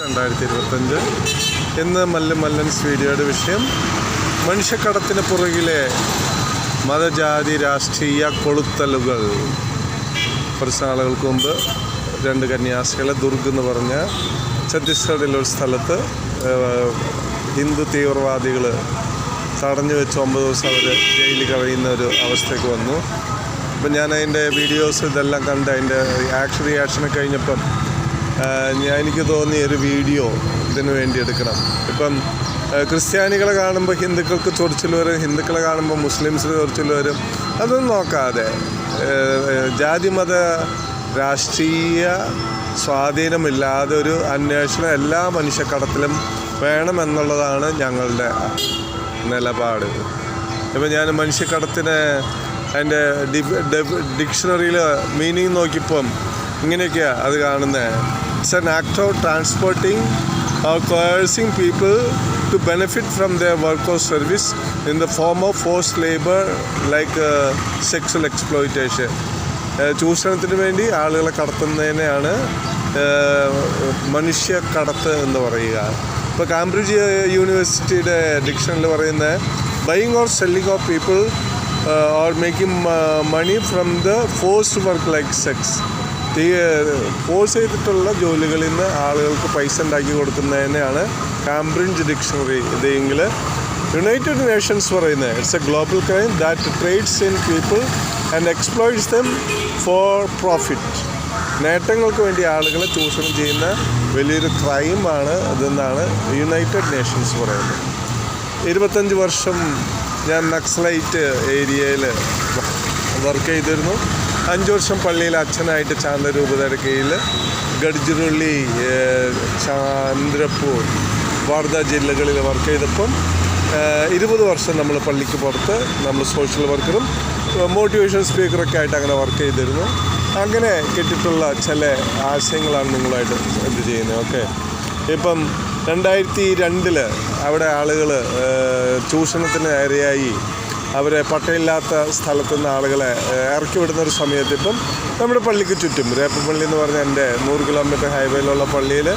രണ്ടായിരത്തി ഇരുപത്തഞ്ച് ഇന്ന് മല്ല മല്ലൻസ് വീഡിയോയുടെ വിഷയം. മനുഷ്യക്കടത്തിന് പുറകിലെ മതജാതി രാഷ്ട്രീയ കൊളുത്തലുകൾ. കുറച്ച് നാളുകൾക്ക് മുമ്പ് രണ്ട് കന്യാസികളെ ദുർഗ് എന്ന് പറഞ്ഞ ഛത്തീസ്ഗഡിലൊരു സ്ഥലത്ത് ഹിന്ദു തീവ്രവാദികൾ തടഞ്ഞു വെച്ച് ഒമ്പത് ദിവസം അവർ ജയിലിൽ കഴിയുന്ന ഒരു അവസ്ഥയ്ക്ക് വന്നു. അപ്പം ഞാൻ അതിന്റെ വീഡിയോസ് ഇതെല്ലാം കണ്ട് അതിന്റെ ആക്ഷൻ റിയാക്ഷനൊക്കെ കഴിഞ്ഞപ്പം എനിക്ക് തോന്നിയ ഒരു വീഡിയോ ഇതിനു വേണ്ടി എടുക്കണം. ഇപ്പം ക്രിസ്ത്യാനികളെ കാണുമ്പോൾ ഹിന്ദുക്കൾക്ക് ചൊറിച്ചിൽ വരും ഹിന്ദുക്കളെ കാണുമ്പോൾ മുസ്ലിംസിന് ചൊറിച്ചിൽ വരും അതൊന്നും നോക്കാതെ ജാതി മത രാഷ്ട്രീയ സ്വാധീനമില്ലാതെ ഒരു അന്വേഷണം എല്ലാ മനുഷ്യക്കടത്തിലും വേണമെന്നുള്ളതാണ് ഞങ്ങളുടെ നിലപാട്. ഇപ്പം ഞാൻ മനുഷ്യക്കടത്തിന് അതിന്റെ ഡിക്ഷണറിയിൽ മീനിങ് നോക്കിയപ്പം ഇങ്ങനെയൊക്കെയാണ് അത് കാണുന്നത് it's an act of transporting or coercing people to benefit from the work of service in the form of force labour like sexual exploitation ചൂഷണത്തിന് വേണ്ടി ആളുകളെ കടത്തുന്നതിനെയാണ് മനുഷ്യ കടത്ത് എന്ന് പറയുക. ഇപ്പോൾ കാംബ്രിഡ്ജ് യൂണിവേഴ്സിറ്റിയുടെ ഡിക്ഷണറിൽ പറയുന്ന buying or selling of people or making money from the forced work like sex ഈ ഫോഴ്സ് ചെയ്തിട്ടുള്ള ജോലികളിൽ നിന്ന് ആളുകൾക്ക് പൈസ ഉണ്ടാക്കി കൊടുക്കുന്നതിനെയാണ് കാംബ്രിഡ്ജ് ഡിക്ഷണറി ഇതെങ്കിൽ യുണൈറ്റഡ് നേഷൻസ് പറയുന്നത്. It's a global crime that trades in people and exploits them for profit നേട്ടങ്ങൾക്ക് വേണ്ടി ആളുകളെ ചൂഷണം ചെയ്യുന്ന വലിയൊരു ക്രൈമാണ് ഇതെന്നാണ് യുണൈറ്റഡ് നേഷൻസ് പറയുന്നത്. ഇരുപത്തഞ്ച് വർഷം ഞാൻ നക്സലൈറ്റ് ഏരിയയിൽ വർക്ക് ചെയ്തിരുന്നു. അഞ്ച് വർഷം പള്ളിയിൽ അച്ഛനായിട്ട് ചാന്ദരൂപതയുടെ കീഴിൽ ഗഡ്ജിറുള്ളി ചാന്ദ്രപ്പൂർ വാർധ ജില്ലകളിൽ വർക്ക് ചെയ്തപ്പം ഇരുപത് വർഷം നമ്മൾ പള്ളിക്ക് പുറത്ത് നമ്മൾ സോഷ്യൽ വർക്കറും മോട്ടിവേഷൻ സ്പീക്കറൊക്കെ ആയിട്ട് അങ്ങനെ വർക്ക് ചെയ്തിരുന്നു. അങ്ങനെ കിട്ടിയിട്ടുള്ള ചില ആശയങ്ങളാണ് നിങ്ങളായിട്ട് ഇത് ചെയ്യുന്നത്. ഓക്കെ. ഇപ്പം രണ്ടായിരത്തി രണ്ടിൽ അവിടെ ആളുകൾ ചൂഷണത്തിന് ഇരയായി. അവരെ പട്ടയില്ലാത്ത സ്ഥലത്തു നിന്ന് ആളുകളെ ഇറക്കി വിടുന്ന ഒരു സമയത്ത് ഇപ്പം നമ്മുടെ പള്ളിക്ക് ചുറ്റും രേപ്പപ്പള്ളി എന്ന് പറഞ്ഞ എന്റെ നൂറ് കിലോമീറ്റർ ഹൈവേയിലുള്ള പള്ളിയിൽ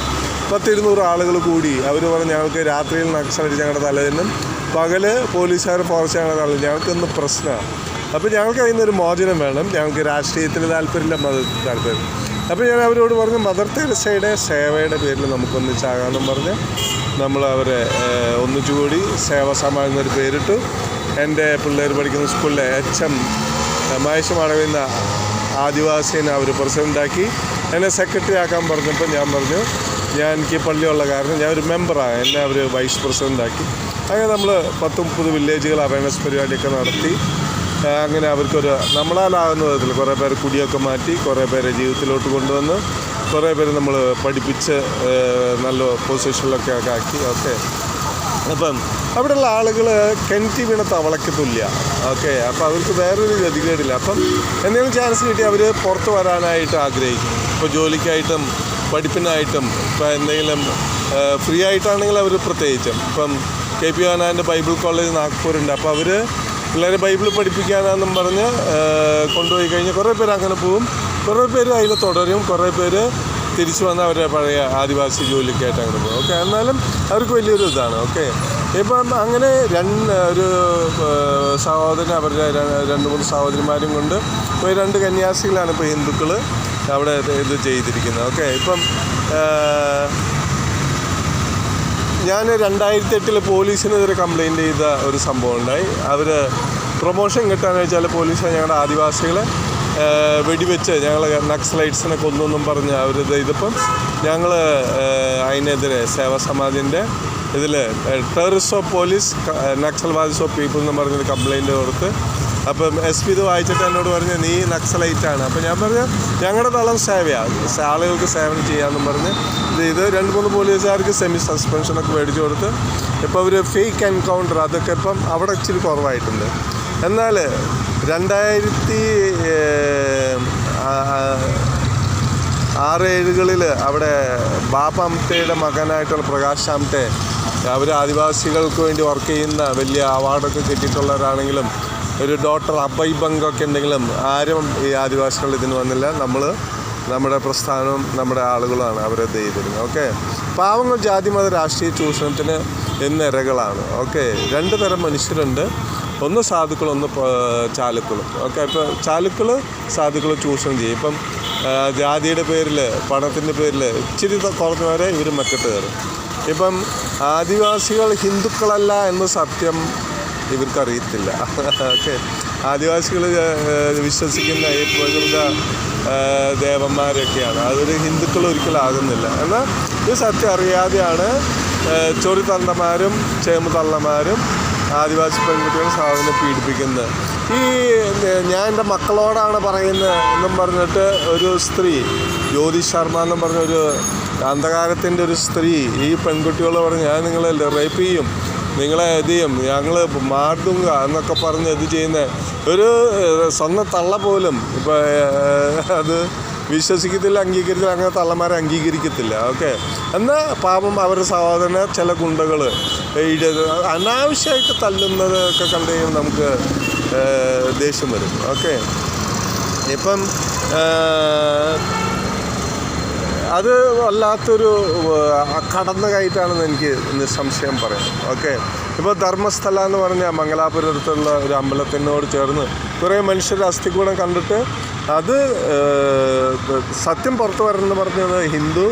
പത്തിരുന്നൂറ് ആളുകൾ കൂടി അവർ പറഞ്ഞ് ഞങ്ങൾക്ക് രാത്രിയിൽ നക്സലടിച്ച് ഞങ്ങളുടെ തലേന്നും പകൽ പോലീസുകാർ ഫോറസ്റ്റ് ഞങ്ങളുടെ തലേന്നും ഞങ്ങൾക്ക് ഇന്ന് പ്രശ്നമാണ്. അപ്പോൾ ഞങ്ങൾക്ക് അതിൽ നിന്നൊരു മോചനം വേണം. ഞങ്ങൾക്ക് രാഷ്ട്രീയത്തിന് താല്പര്യമില്ല മത താല്പര്യം. അപ്പോൾ ഞാൻ അവരോട് പറഞ്ഞു മദർ തെരസയുടെ സേവയുടെ പേരിൽ നമുക്കൊന്നിച്ചാകാമെന്നും പറഞ്ഞ് നമ്മൾ അവരെ ഒന്നിച്ചുകൂടി സേവാ സമാജം എന്നൊരു പേരിട്ടു. എന്റെ പിള്ളേർ പഠിക്കുന്ന സ്കൂളിലെ എച്ച് എം മഹേഷ് മടവിന്ന ആദിവാസിനെ അവർ പ്രസിഡന്റാക്കി എന്നെ സെക്രട്ടറി ആക്കാൻ പറഞ്ഞപ്പോൾ ഞാൻ പറഞ്ഞു ഞാൻ എനിക്ക് പള്ളിയുള്ള കാരണം ഞാൻ ഒരു മെമ്പറാണ് എന്നെ അവർ വൈസ് പ്രസിഡന്റാക്കി അങ്ങനെ നമ്മൾ പത്ത് മുപ്പത് വില്ലേജുകൾ അവയർനെസ് പരിപാടിയൊക്കെ നടത്തി. അങ്ങനെ അവർക്കൊരു നമ്മളാലാകുന്ന വിധത്തിൽ കുറേ പേര് കുടിയൊക്കെ മാറ്റി കുറേ പേരെ ജീവിതത്തിലോട്ട് കൊണ്ടുവന്ന് കുറേ പേര് നമ്മൾ പഠിപ്പിച്ച് നല്ല പൊസിഷനിലൊക്കെ ആക്കി. ഓക്കെ. അപ്പം അവിടെയുള്ള ആളുകൾ കിണറ്റി വീണ തവളയ്ക്ക് തുല്യ. ഓക്കെ അപ്പോൾ അവർക്ക് വേറൊരു ഗതികേടില്ല. അപ്പം എന്തെങ്കിലും ചാൻസ് കിട്ടി അവർ പുറത്ത് വരാനായിട്ട് ആഗ്രഹിക്കും. ഇപ്പോൾ ജോലിക്കായിട്ടും പഠിപ്പിനായിട്ടും ഇപ്പോൾ എന്തെങ്കിലും ഫ്രീ ആയിട്ടാണെങ്കിൽ അവർ പ്രത്യേകിച്ചും. ഇപ്പം കെ പി ഓനാന്റെ ബൈബിൾ കോളേജ് നാഗ്പൂരുണ്ട്. അപ്പോൾ അവർ പിള്ളേരെ ബൈബിൾ പഠിപ്പിക്കാനാണെന്നും പറഞ്ഞ് കൊണ്ടുപോയി കഴിഞ്ഞാൽ കുറേ പേര് അങ്ങനെ പോവും. കുറേ പേര് അതിൽ തുടരും. കുറേ പേര് തിരിച്ചു വന്ന അവരുടെ പഴയ ആദിവാസി ജോലിക്കായിട്ട് അങ്ങനെ പോകും. ഓക്കെ എന്നാലും അവർക്ക് വലിയൊരു ഇതാണ് ഓക്കെ. ഇപ്പം അങ്ങനെ രണ്ട് ഒരു സഹോദരൻ അവരുടെ രണ്ട് മൂന്ന് സഹോദരിമാരും കൊണ്ട് രണ്ട് കന്യാസികളാണ് ഇപ്പോൾ ഹിന്ദുക്കൾ അവിടെ ഇത് ചെയ്തിരിക്കുന്നത് ഓക്കെ. ഇപ്പം ഞാൻ രണ്ടായിരത്തി എട്ടിൽ പോലീസിനെതിരെ കംപ്ലൈന്റ് ചെയ്ത ഒരു സംഭവം ഉണ്ടായി. അവർ പ്രൊമോഷൻ കിട്ടാന്ന് വെച്ചാൽ പോലീസ് ഞങ്ങളുടെ ആദിവാസികളെ വെടിവെച്ച് ഞങ്ങൾ നക്സലൈറ്റ്സിനെ കൊന്നൊന്നും പറഞ്ഞ് അവരിത് ഇതിപ്പം ഞങ്ങൾ അതിനെതിരെ സേവാ സമാജിന്റെ ഇതിൽ ടെററിസ്റ്റ് ഓഫ് പോലീസ് നക്സൽവാദിസ് ഓഫ് പീപ്പിൾ എന്ന് പറഞ്ഞൊരു കംപ്ലയിന്റ് കൊടുത്ത് അപ്പം എസ് പി ഇത് വായിച്ചിട്ട് എന്നോട് പറഞ്ഞു നീ നക്സലൈറ്റാണ് അപ്പം ഞാൻ പറഞ്ഞു ഞങ്ങളുടെ തളം സേവയാണ് ആളുകൾക്ക് സേവനം ചെയ്യാമെന്നും പറഞ്ഞ് ഇത് രണ്ട് മൂന്ന് പോലീസുകാർക്ക് സെമി സസ്പെൻഷനൊക്കെ മേടിച്ചു കൊടുത്ത് ഇപ്പോൾ ഒരു ഫേക്ക് എൻകൗണ്ടർ അതൊക്കെ ഇപ്പം അവിടെ ഇച്ചിരി കുറവായിട്ടുണ്ട്. എന്നാൽ രണ്ടായിരത്തി ആറ് ഏഴുകളിൽ അവിടെ ബാപ്പ അംതയുടെ മകനായിട്ടുള്ള പ്രകാശ് ആംതെ അവർ ആദിവാസികൾക്ക് വേണ്ടി വർക്ക് ചെയ്യുന്ന വലിയ അവാർഡൊക്കെ കിട്ടിയിട്ടുള്ളവരാണെങ്കിലും ഒരു ഡോക്ടർ അഭയ് ബങ്കൊക്കെ ഉണ്ടെങ്കിലും ആരും ഈ ആദിവാസികൾ ഇതിന് വന്നില്ല. നമ്മൾ നമ്മുടെ പ്രസ്ഥാനവും നമ്മുടെ ആളുകളാണ് അവരെ ചെയ്തിരുന്നത്. ഓക്കെ പാവങ്ങൾ ജാതി മത രാഷ്ട്രീയ ചൂഷണത്തിന് ഇന്ന് ഇരകളാണ് ഓക്കെ രണ്ട് തരം മനുഷ്യരുണ്ട്. ഒന്ന് സാധുക്കൾ ഒന്ന് ചാലുക്കളും ഓക്കെ ഇപ്പോൾ ചാലുക്കൾ സാധുക്കൾ ചൂഷണം ചെയ്യും. ഇപ്പം ജാതിയുടെ പേരിൽ പണത്തിന്റെ പേരിൽ ഇച്ചിരി കുറഞ്ഞവരെ ഇവർ മറ്റത്ത് കയറും. ഇപ്പം ആദിവാസികൾ ഹിന്ദുക്കളല്ല എന്ന സത്യം ഇവർക്കറിയത്തില്ല. ഓക്കെ ആദിവാസികൾ വിശ്വസിക്കുന്ന ഈ പ്രകൃത ദേവന്മാരൊക്കെയാണ് അതൊരു ഹിന്ദുക്കൾ ഒരിക്കലും ആകുന്നില്ല എന്നാൽ ഇത് സത്യം അറിയാതെയാണ് ചൊറിത്തള്ളമാരും ചേമുതള്ളമാരും ആദിവാസി പെൺകുട്ടികളെ സാധനം പീഡിപ്പിക്കുന്നത്. ഈ ഞാൻ എന്റെ മക്കളോടാണ് പറയുന്നത് എന്നും പറഞ്ഞിട്ട് ഒരു സ്ത്രീ ജ്യോതി ശർമ്മ എന്നും പറഞ്ഞൊരു അന്ധകാരത്തിന്റെ ഒരു സ്ത്രീ ഈ പെൺകുട്ടികൾ പറഞ്ഞ് ഞാൻ നിങ്ങളെ റേപ്പ് ചെയ്യും നിങ്ങളെ ഇത് ചെയ്യും ഞങ്ങൾ മാർദുങ്ക എന്നൊക്കെ പറഞ്ഞ് ഇത് ചെയ്യുന്ന ഒരു സ്വന്തം തള്ള പോലും ഇപ്പം അത് വിശ്വസിക്കത്തില്ല അംഗീകരിച്ചില്ല അങ്ങനെ തള്ളമാരെ അംഗീകരിക്കത്തില്ല. ഓക്കെ. എന്നാൽ പാപം അവരുടെ സഹോദരനെ ചില ഗുണ്ടകൾ അനാവശ്യമായിട്ട് തല്ലുന്നത് ഒക്കെ കണ്ടു നമുക്ക് ദേഷ്യം വരും. ഓക്കെ. ഇപ്പം അത് വല്ലാത്തൊരു കടന്നു കയറ്റാണെന്ന് എനിക്ക് നിസ്സംശയം പറയാം. ഓക്കെ. ഇപ്പോൾ ധർമ്മസ്ഥല എന്ന് പറഞ്ഞാൽ മംഗലാപുരത്തുള്ള ഒരു അമ്പലത്തിനോട് ചേർന്ന് കുറേ മനുഷ്യരുടെ അസ്ഥികൂടം കണ്ടിട്ട് അത് സത്യം പുറത്തു വരണമെന്ന് പറഞ്ഞത് ഹിന്ദു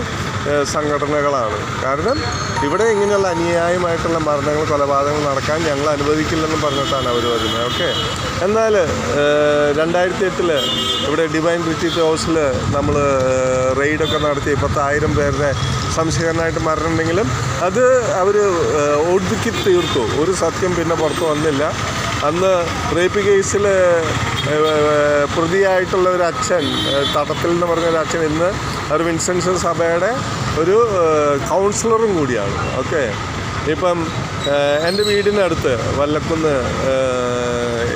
സംഘടനകളാണ്. കാരണം ഇവിടെ ഇങ്ങനെയുള്ള അനുയായമായിട്ടുള്ള മരണങ്ങൾ കൊലപാതകങ്ങൾ നടക്കാൻ ഞങ്ങൾ അനുവദിക്കില്ലെന്ന് പറഞ്ഞിട്ടാണ് അവർ വരുന്നത്. ഓക്കെ? എന്നാൽ രണ്ടായിരത്തി എട്ടിൽ ഇവിടെ ഡിവൈൻ റിട്രീറ്റ് ഹൗസിൽ നമ്മൾ റെയ്ഡൊക്കെ നടത്തി. പത്തായിരം പേരുടെ സംശയകരനായിട്ട് മരണമുണ്ടെങ്കിലും അത് അവർ ഒടുക്കി തീർത്തു. ഒരു സത്യം പിന്നെ പുറത്തു വന്നില്ല. അന്ന് റേപ്പ് കേസിൽ പ്രതിയായിട്ടുള്ള ഒരു അച്ഛൻ തടത്തിൽ എന്ന് പറഞ്ഞ ഒരു അച്ഛൻ ഇന്ന് ഒരു വിൻസെൻഷൻ സഭയുടെ ഒരു കൗൺസിലറും കൂടിയാണ്. ഓക്കെ? ഇപ്പം എന്റെ വീടിനടുത്ത് വല്ലക്കുന്ന്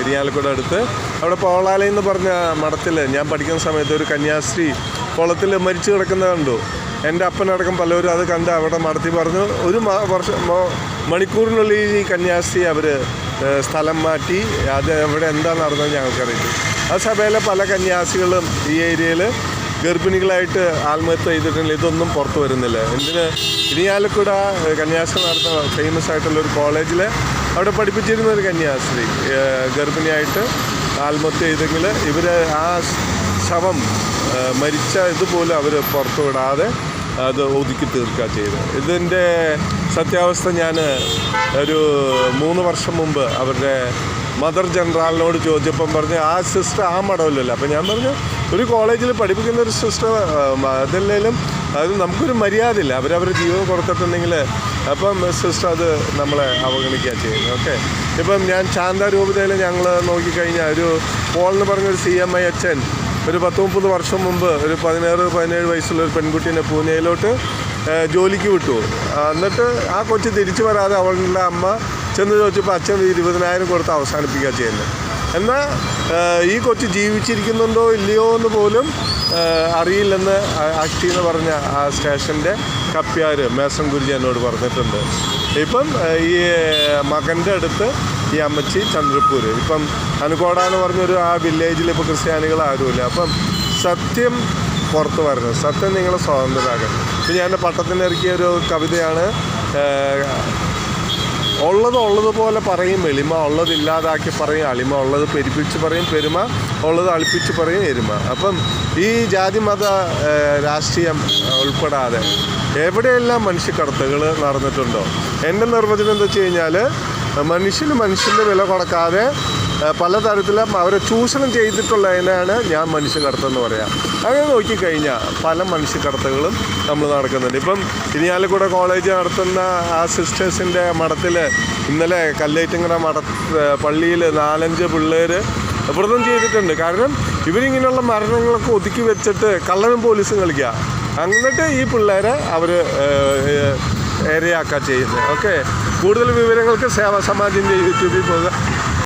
ഇരിയാലക്കുട അടുത്ത് അവിടെ പോളാലി എന്ന് പറഞ്ഞ മഠത്തിൽ ഞാൻ പഠിക്കുന്ന സമയത്ത് ഒരു കന്യാസ്ത്രീ കുളത്തിൽ മരിച്ചു കിടക്കുന്നത് കണ്ടു. എന്റെ അപ്പനടക്കം പലരും അത് കണ്ട് അവിടെ മടത്തി പറഞ്ഞു ഒരു വർഷം മണിക്കൂറിനുള്ളിൽ ഈ കന്യാസ്ത്രീ അവർ സ്ഥലം മാറ്റി അത് എവിടെ എന്താ നടന്നത് ഞങ്ങൾക്കറിയില്ല. ആ സഭയിലെ പല കന്യാസികളും ഈ ഏരിയയിൽ ഗർഭിണികളായിട്ട് ആത്മഹത്യ ചെയ്തിട്ടുണ്ടെങ്കിൽ ഇതൊന്നും പുറത്തു വരുന്നില്ല. എന്തിന്? ഇനിയാലക്കുട കന്യാസ്ത്രീ നടത്തുന്ന ഫേമസ് ആയിട്ടുള്ള ഒരു കോളേജിൽ അവിടെ പഠിപ്പിച്ചിരുന്ന ഒരു കന്യാസ്ത്രീ ഗർഭിണിയായിട്ട് ആത്മഹത്യ ചെയ്തെങ്കിൽ ഇവർ ആ ശവം മരിച്ച ഇതുപോലും അവർ പുറത്തു വിടാതെ അത് ഒതുക്കി തീർക്കുക ചെയ്തത്. ഇതിന്റെ സത്യാവസ്ഥ ഞാൻ ഒരു മൂന്ന് വർഷം മുമ്പ് അവരുടെ മദർ ജനറാലിനോട് ചോദിച്ചപ്പം പറഞ്ഞു ആ സിസ്റ്റർ ആ മടമില്ലല്ലോ അപ്പം ഞാൻ പറഞ്ഞു ഒരു കോളേജിൽ പഠിപ്പിക്കുന്ന ഒരു സിസ്റ്റർ അതല്ലെങ്കിലും അത് നമുക്കൊരു മര്യാദയില്ല. അവരവരുടെ ജീവൻ കൊടുത്തിട്ടുണ്ടെങ്കിൽ അപ്പം സിസ്റ്റർ അത് നമ്മളെ അവഗണിക്കുക ചെയ്യുന്നത്. ഓക്കെ. ഇപ്പം ഞാൻ ശാന്ത രൂപതയിൽ ഞങ്ങൾ നോക്കിക്കഴിഞ്ഞാൽ ഒരു പോൾ എന്ന് പറഞ്ഞൊരു സി എം ഐ അച്ഛൻ ഒരു പത്ത് മുപ്പത് വർഷം മുമ്പ് ഒരു പതിനാറ് പതിനേഴ് വയസ്സുള്ള ഒരു പെൺകുട്ടീനെ പൂനെയിലോട്ട് ജോലിക്ക് വിട്ടു. എന്നിട്ട് ആ കൊച്ചു തിരിച്ചു വരാതെ അവളുടെ അമ്മ ചെന്ന് ചോദിച്ചപ്പോൾ അച്ഛൻ ഇരുപതിനായിരം കൊടുത്ത് അവസാനിപ്പിക്കുക ചെയ്യുന്നത്. എന്നാൽ ഈ കൊച്ചു ജീവിച്ചിരിക്കുന്നുണ്ടോ ഇല്ലയോ എന്ന് പോലും അറിയില്ലെന്ന് അഷ്ടി എന്ന് പറഞ്ഞ ആ സ്റ്റേഷന്റെ കപ്പ്യാർ മേസൺ ഗുരുജി എന്നോട് പറഞ്ഞിട്ടുണ്ട്. ഇപ്പം ഈ മകന്റെ അടുത്ത് ഈ അമ്മച്ചി ചന്ദ്രപ്പൂർ ഇപ്പം അനുകോട എന്ന് പറഞ്ഞൊരു ആ വില്ലേജിൽ ഇപ്പോൾ ക്രിസ്ത്യാനികൾ ആരുമില്ല. അപ്പം സത്യം പുറത്ത് വരുന്നത്. സത്യം നിങ്ങളെ സ്വതന്ത്രരാകും ഇപ്പം ഞാൻ പട്ടത്തിന് ഇറക്കിയ ഒരു കവിതയാണ് ഉള്ളത് ഉള്ളതുപോലെ പറയും എളിമ ഉള്ളത് ഇല്ലാതാക്കി പറയും അളിമ ഉള്ളത് പെരുപ്പിച്ച് പറയും പെരുമ ഉള്ളത് അളിപ്പിച്ച് പറയും എരുമ. അപ്പം ഈ ജാതി മത രാഷ്ട്രീയം ഉൾപ്പെടാതെ എവിടെയെല്ലാം മനുഷ്യക്കടത്തുകൾ നടന്നിട്ടുണ്ടോ? എന്റെ നിർവചനം എന്താ വെച്ച് കഴിഞ്ഞാൽ മനുഷ്യന് മനുഷ്യന്റെ വില കൊടുക്കാതെ പലതരത്തിലും അവരെ ചൂഷണം ചെയ്തിട്ടുള്ളതിനാണ് ഞാൻ മനുഷ്യക്കടത്തെന്ന് പറയാം. അങ്ങനെ നോക്കിക്കഴിഞ്ഞാൽ പല മനുഷ്യക്കടത്തുകളും നമ്മൾ നടക്കുന്നുണ്ട്. ഇപ്പം ഇനിയാലക്കൂടെ കോളേജ് നടത്തുന്ന ആ സിസ്റ്റേഴ്സിന്റെ മഠത്തിൽ ഇന്നലെ കല്ലേറ്റിങ്ങര മഠ പള്ളിയിൽ നാലഞ്ച് പിള്ളേർ വ്രതം ചെയ്തിട്ടുണ്ട്. കാരണം ഇവരിങ്ങനെയുള്ള മരണങ്ങളൊക്കെ ഒതുക്കി വെച്ചിട്ട് കള്ളനും പോലീസും കളിക്കുക എന്നിട്ട് ഈ പിള്ളേരെ അവർ ഏരയാക്കുക ചെയ്യുന്നത്. ഓക്കെ? കൂടുതൽ വിവരങ്ങൾക്ക് സേവാ സമാജിന്റെ യൂട്യൂബിൽ പോകുക